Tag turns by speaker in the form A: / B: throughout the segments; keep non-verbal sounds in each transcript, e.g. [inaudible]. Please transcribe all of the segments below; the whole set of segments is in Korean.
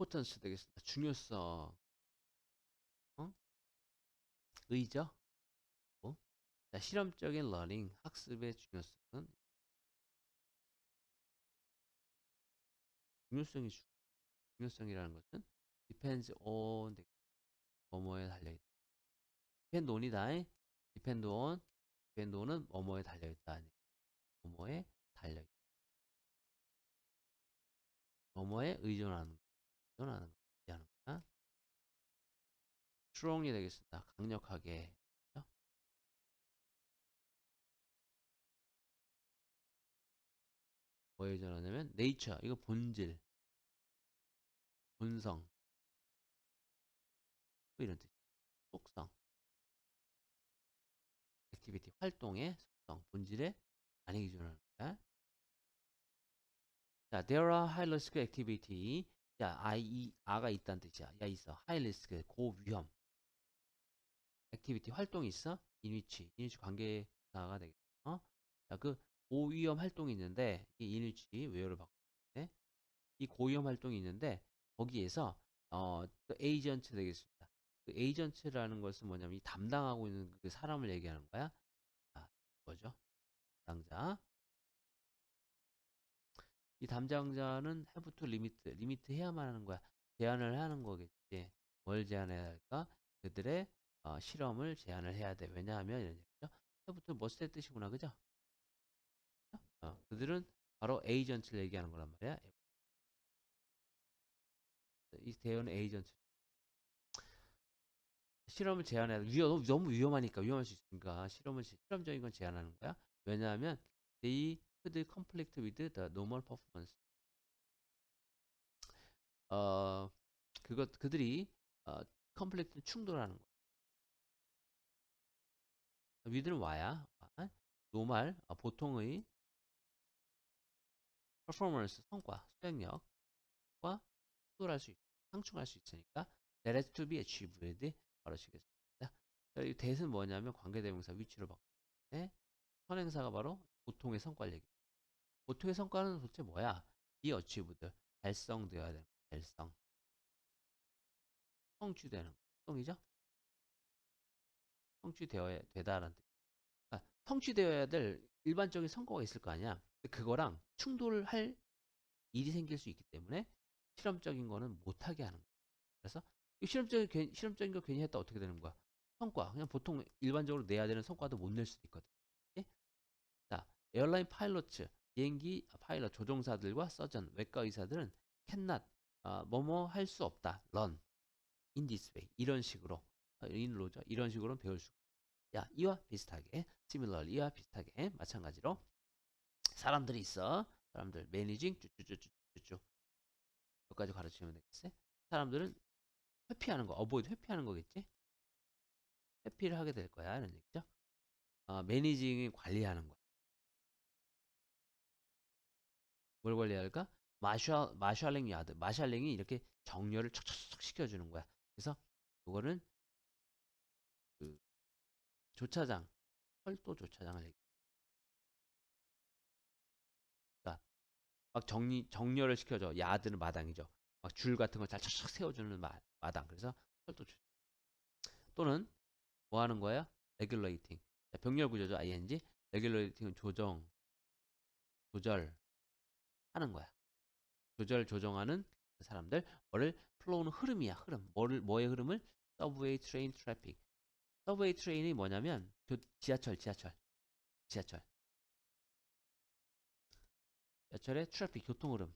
A: importance 되겠습니다. 중요성. 어? 의죠? 어? 자, 실험적인 learning, 학습의 중요성은 중요성이 주- 중요성이라는 것은 depends on 뭐뭐에 달려 있다. depend on이다. depend on, depend on은 뭐뭐에 달려 있다. 뭐뭐에 달려 있다. 뭐뭐에 의존하는 하는 거, 의존하는 거야. strong이 되겠습니다. 강력하게. 뭐에 의존하냐면 nature, 이거 본질, 본성, 뭐 이런 뜻. 속성, 액티비티, 활동의 속성, 본질에 많이 의존하는 거야. 자, there are high risk activity. 자, I, 이, 아가 있다는 뜻이야. 야, 있어. high risk, 고위험. 액티비티, 활동이 있어? in which, in which 관계사가 되겠어. 어? 자, 그 고위험 활동이 있는데, 이 in which, where를 바꾸는데, 이 고위험 활동이 있는데, 거기에서, 어, 그 에이전트 되겠습니다. 그 에이전트라는 것은 뭐냐면, 이 담당하고 있는 그 사람을 얘기하는 거야. 아, 뭐죠? 담당자. 이 담당자는 have to 리미트 해야만 하는 거야. 제한을 하는 거겠지. 뭘 제한해야 할까? 그들의 어, 실험을 제한을 해야 돼. 왜냐하면 이런 얘기죠. have to must의 뜻이구나, 그죠? 어, 그들은 바로 에이전트를 얘기하는 거란 말이야. 이 대여는 에이전트. 실험을 제한해야 돼. 위험, 너무 위험하니까 위험할 수 있으니까 실험을 실험적인 건 제한하는 거야. 왜냐하면 they could conflict with the normal performance. 어, 그것 그들이 어, conflict 충돌하는 거야. with는 와야 와. normal 어, 보통의 performance 성과 수행력과 충돌할 수 있, 상충할 수 있으니까 that has to be achieved 바로 시겠습니다. 자, 이 that은 뭐냐면 관계대명사 위치로 바꾸는데 선행사가 바로 보통의 성과를 얘기. 보통의 성과는 도대체 뭐야? 이 achieved 달성되어야 되는 거야, 달성. 성취되는 거. 성이죠? 성취되어야 되다라는 뜻. 그러니까 성취되어야 될 일반적인 성과가 있을 거 아니야. 그거랑 충돌할 일이 생길 수 있기 때문에 실험적인 거는 못하게 하는 거야. 그래서 이 실험적인 괜- 실험적인 거 괜히 했다 어떻게 되는 거야? 성과 그냥 보통 일반적으로 내야 되는 성과도 못 낼 수도 있거든. 에어라인 파일럿츠 비행기 파일럿 조종사들과 서전 외과 의사들은 cannot 아, 뭐뭐 할 수 없다. run in this way 이런 식으로 아, in 로죠. 이런 식으로 배울 수. 야 이와 비슷하게 similar 이와 비슷하게 마찬가지로 사람들이 있어. 사람들 매니징 쭈쭈쭈쭈쭈 여기까지 가르치면 되겠어요. 사람들은 회피하는 거, 어보이드 회피하는 거겠지? 회피를 하게 될 거야. 이런 얘기죠. 아, 매니징이 관리하는 거야. 뭘 관리할까? 마샬, 마샬링 야드. 마샬링이 이렇게 정렬을 척척척 시켜주는 거야. 그래서 이거는 그 조차장, 철도 조차장을 얘기. 그러니까 막 정리, 정렬을 시켜줘. 야드는 마당이죠. 막 줄 같은 걸 잘 척척 세워주는 마, 마당. 그래서 철도 조 또는 뭐 하는 거야? 자, 병렬 구조죠. ing. regulating은 조정, 조절 하는 거야. 조절, 조정하는 그 사람들. 뭐를 flow는 흐름이야. 흐름. 뭐를 뭐의 흐름을? subway train traffic. subway train이 뭐냐면 교, 지하철, 지하철, 지하철. 지하철의 트래픽, 교통 흐름.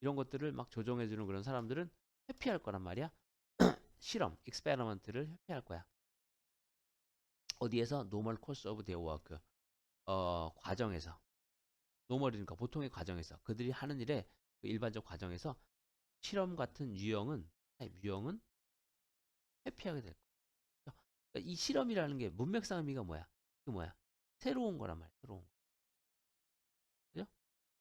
A: 이런 것들을 막 조정해 주는 그런 사람들은 회피할 거란 말이야. [clears throat] 실험, 익스페리먼트를 회피할 거야. 어디에서 normal course of their work 어, 과정에서 노멀이니까 보통의 과정에서 그들이 하는 일의 그 일반적 과정에서 실험 같은 유형은 유형은 회피하게 될 거야. 그러니까 이 실험이라는 게 문맥상 의미가 뭐야? 그 뭐야? 새로운 거란 말이야. 새로운 거. 그죠?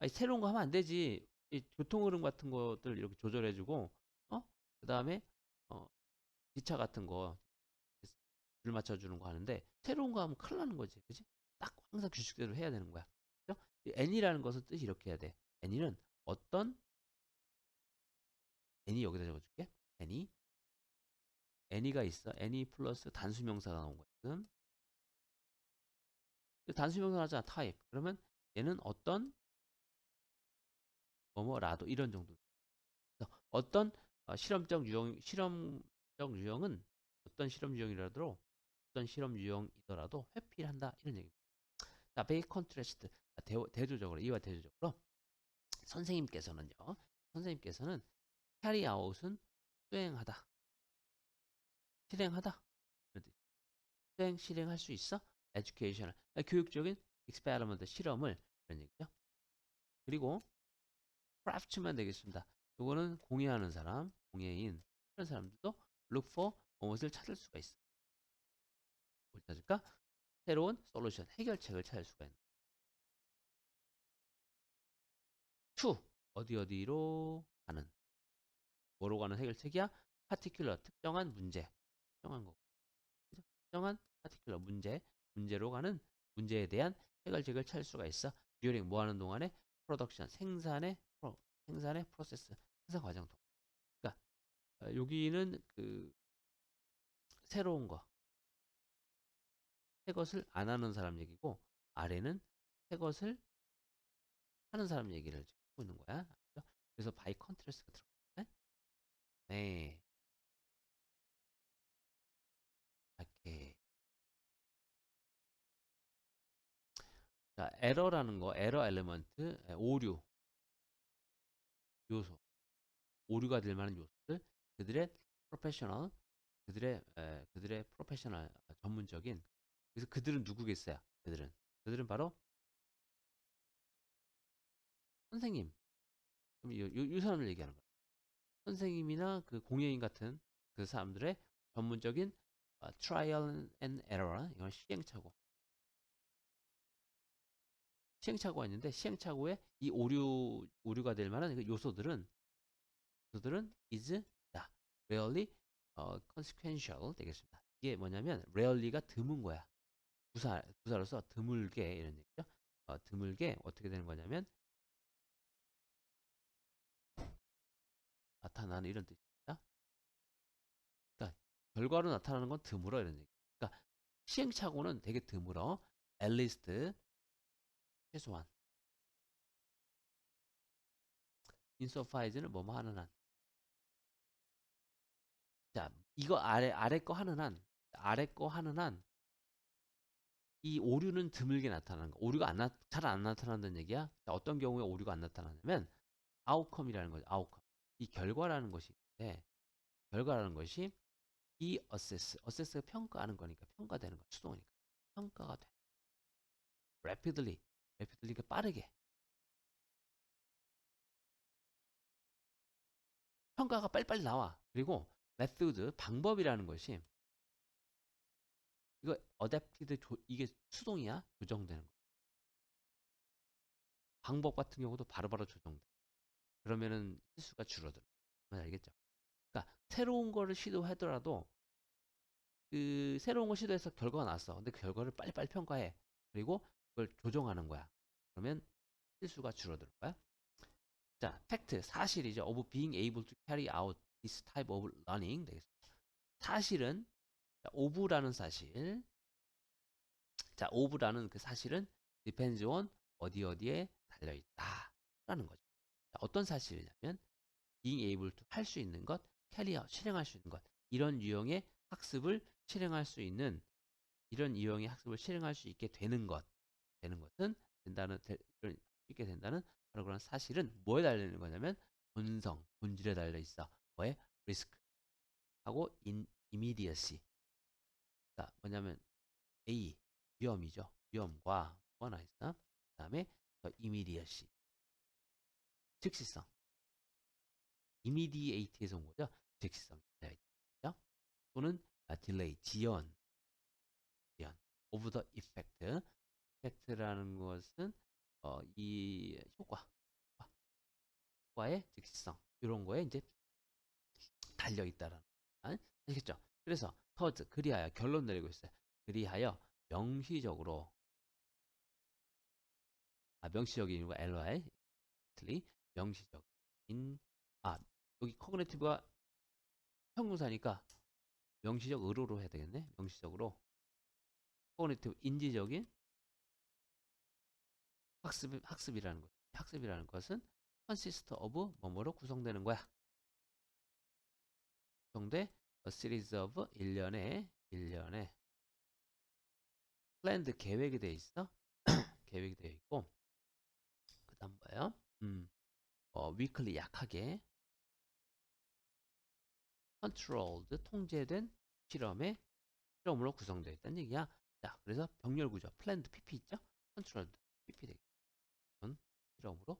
A: 아니, 새로운 거 하면 안 되지. 이 교통 흐름 같은 것들 이렇게 조절해주고, 어? 그 다음에 어, 기차 같은 거 줄 맞춰주는 거 하는데 새로운 거 하면 큰일 나는 거지, 그지? 딱 항상 규칙대로 해야 되는 거야. 그죠? 이 N이라는 것은 뜻이 이렇게 해야 돼. N이는 어떤 any 여기다 적어줄게. any any가 있어. any 플러스 단수명사가 나온 거야. 지금 단수명사 하잖아. type. 그러면 얘는 어떤 뭐뭐라도 이런 정도. 그래서 어떤 어, 실험적 유형 실험적 유형은 어떤 실험 유형이라도 어떤 실험 유형이더라도 회피를 한다 이런 얘기입니다. 자, 베이 컨트레스트 대조적으로 이와 대조적으로 선생님께서는요. 선생님께서는 carry out은 수행하다. 실행하다. 수행 실행할 수 있어? educational 아, 교육적인 experiment 실험을 이런 얘기죠. 그리고 craft만 되겠습니다. 이거는 공예하는 사람, 공예인 이런 사람들도 look for 무엇을 찾을 수가 있어. 뭘 찾을까? 새로운 솔루션, 해결책을 찾을 수가 있는. to 어디 어디로 가는 뭐로 가는 해결책이야? particular 특정한 문제, 특정한 거, 그죠? 특정한 particular 문제, 문제로 가는 문제에 대한 해결책을 찾을 수가 있어. during 뭐 하는 동안에 production 생산의 프로, 생산의 프로세스, 생산 과정 동. 그러니까 어, 여기는 그 새로운 거, 새 것을 안 하는 사람 얘기고 아래는 새 것을 하는 사람 얘기를 하고 있는 거야. 그래서 by contrast가 들어가네. 네. 이렇게. 자, 에러라는 거, 에러 엘리먼트, 에, 오류, 요소, 오류가 될 만한 요소들, 그들의 프로페셔널, 그들의 에, 그들의 프로페셔널 아, 전문적인 그래서 그들은 누구겠어요? 그들은 그들은 바로 선생님. 그럼 이, 이, 이 사람을 얘기하는 거예요. 선생님이나 그 공예인 같은 그 사람들의 전문적인 어, trial and error 이건 시행착오. 시행착오가 있는데 시행착오에 이 오류 오류가 될 만한 그 요소들은 요소들은 is 자, rarely 어, consequential 되겠습니다. 이게 뭐냐면 rarely가 드문 거야. 부사 부사로서 드물게 이런 얘기죠. 어, 드물게 어떻게 되는 거냐면 나타나는 이런 뜻입니다. 그러니까 결과로 나타나는 건 드물어 이런 얘기. 그러니까 시행착오는 되게 드물어. at least 최소한 insoffire는 뭐뭐 하는 한. 자, 이거 아래 아래 거 하는 한, 아래 거 하는 한. 이 오류는 드물게 나타나는 거. 오류가 안 잘안 나타난다는 얘기야. 자, 어떤 경우에 오류가 안 나타나냐면 아웃컴이라는 거죠. 아웃컴. 이 결과라는 것이 있는데 결과라는 것이 이 어세스, 어세스가 평가하는 거니까 평가되는 거, 수동이니까 평가가 돼. rapidly, rapidly가 빠르게. 평가가 빨리빨리 나와. 그리고 method, 방법이라는 것이 adapted, 조, 이게 수동이야? 조정되는 거. 방법 같은 경우도 바로바로 조정돼. 그러면은 실수가 줄어들어. 알겠죠? 그러니까 새로운 거를 시도하더라도 그 새로운 거 시도해서 결과가 나왔어. 근데 그 결과를 빨리빨리 평가해. 그리고 그걸 조정하는 거야. 그러면 실수가 줄어들 거야. 자, 팩트, 사실이죠. of being able to carry out this type of learning 되겠습니다. 사실은 자, of라는 사실. 자, of라는 그 사실은 depends on 어디 어디에 달려 있다라는 거죠. 자, 어떤 사실이냐면 being able to 할 수 있는 것, out 실행할 수 있는 것. 이런 유형의 학습을 실행할 수 있는 이런 유형의 학습을 실행할 수 있게 되는 것. 되는 것은 된다는 되, 있게 된다는 바로 그런 사실은 뭐에 달려 있는 거냐면 본성, 본질에 달려 있어. 뭐에? 리스크 하고 인 immediacy. 자, 뭐냐면 A 위험이죠. 위험과 뭐가 나 있어? 그 다음에 더 immediacy. 즉시성. immediate에서 온 거죠. 즉시성. 또는 아, delay, 지연. 지연. of the effect. effect라는 것은 어, 이 효과. 효과의 즉시성. 이런 거에 이제 달려 있다라는 아시겠죠? 그래서 third 그리하여 결론 내리고 있어요. 그리하여 명시적으로 아, 명시적인 이유가 ly 명시적인 아 여기 커그네티브가 형용사니까 명시적 의로로 해야 되겠네. 명시적으로 커그네티브 인지적인 학습 학습이라는 것. 학습이라는 것은 consist of 뭐뭐로 구성되는 거야. 구성돼 a series of 일련의 일련의 planned 계획이 되어 있어. [clears throat] 계획이 되어 있고 그다음 뭐예요? 음. 어, weekly 약하게 controlled 통제된 실험의 실험으로 구성되어 있다는 얘기야. 자, 그래서 병렬 구조 planned PP 있죠? controlled PP 되겠죠. 실험으로